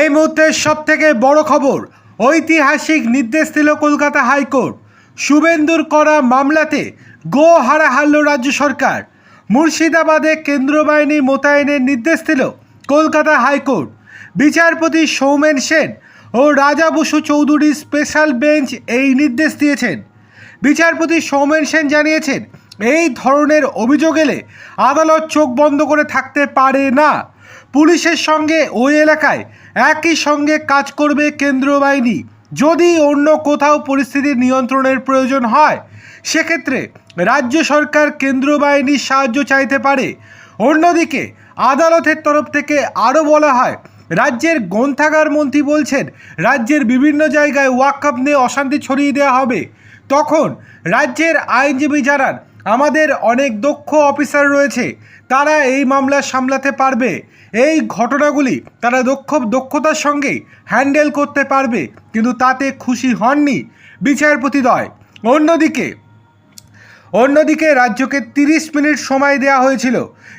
এই মুহূর্তে সব থেকে বড় খবর, ঐতিহাসিক নির্দেশ দিল কলকাতা হাইকোর্ট। শুভেন্দুর করা মামলাতে গো হারা হারল রাজ্য সরকার। মুর্শিদাবাদে কেন্দ্র বাহিনী মোতায়েনের নির্দেশ দিল কলকাতা হাইকোর্ট। বিচারপতি সৌমেন সেন ও রাজা বসু চৌধুরী স্পেশাল বেঞ্চ এই নির্দেশ দিয়েছেন। বিচারপতি সৌমেন সেন জানিয়েছেন, এই ধরনের অভিযোগ এলে আদালত চোখ বন্ধ করে থাকতে পারে না। পুলিশের সঙ্গে ওই এলাকায় একই সঙ্গে কাজ করবে কেন্দ্রীয় বাহিনী। যদি অন্য কোথাও পরিস্থিতি নিয়ন্ত্রণের প্রয়োজন হয়, সেক্ষেত্রে রাজ্য সরকার কেন্দ্রীয় বাহিনীর সাহায্য চাইতে পারে। অন্যদিকে আদালতের তরফ থেকে আরও বলা হয়, রাজ্যের গ্রন্থাগার মন্ত্রী বলছেন, রাজ্যের বিভিন্ন জায়গায় ওয়াকআপ নিয়ে অশান্তি ছড়িয়ে দেওয়া হবে। তখন রাজ্যের আইনজীবী জানান আমাদের অনেক দক্ষ অফিসার রয়েছে। তারা এই মামলা সামলাতে পারবে। এই ঘটনাগুলি তারা দক্ষ, দক্ষতার সঙ্গে হ্যান্ডেল করতে পারবে। কিন্তু তাতে খুশি হননি বিচারপতিদ্বয় অন্যদিকে অন্যদিকে রাজ্যকে তিরিশ মিনিট সময় দেওয়া হয়েছিল।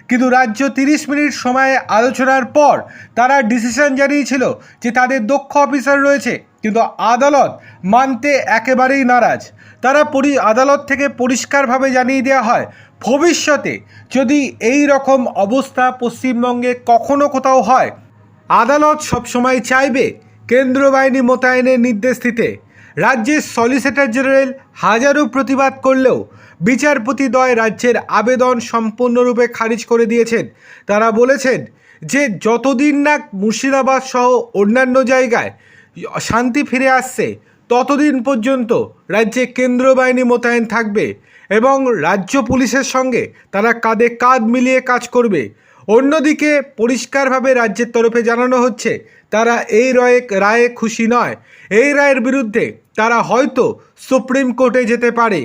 কিন্তু রাজ্য তিরিশ মিনিট সময়ে আলোচনার পর তারা ডিসিশন জানিয়েছিল যে তাদের দক্ষ অফিসার রয়েছে, কিন্তু আদালত মানতে একেবারেই নারাজ। তারা পরি, আদালত থেকে পরিষ্কারভাবে জানিয়ে দেওয়া হয়, ভবিষ্যতে যদি এই রকম অবস্থা পশ্চিমবঙ্গে কখনো কোথাও হয়, আদালত সবসময় চাইবে কেন্দ্র বাহিনী মোতায়েনের নির্দেশ দিতে। রাজ্যের সলিসিটর জেনারেল হাজারো প্রতিবাদ করলেও বিচারপতিদ্বয় রাজ্যের আবেদন সম্পূর্ণরূপে খারিজ করে দিয়েছেন। তারা বলেছেন যে যতদিন না মুর্শিদাবাদ সহ অন্যান্য জায়গায় শান্তি ফিরে আসছে, ততদিন পর্যন্ত রাজ্যে কেন্দ্র বাহিনী মোতায়েন থাকবে এবং রাজ্য পুলিশের সঙ্গে তারা কাঁধে কাঁধ মিলিয়ে কাজ করবে। অন্যদিকে পরিষ্কারভাবে রাজ্যের তরফে জানানো হচ্ছে, তারা এই রায়ে রায়ে খুশি নয়। এই রায়ের বিরুদ্ধে তারা হয়তো সুপ্রিম কোর্টে যেতে পারে।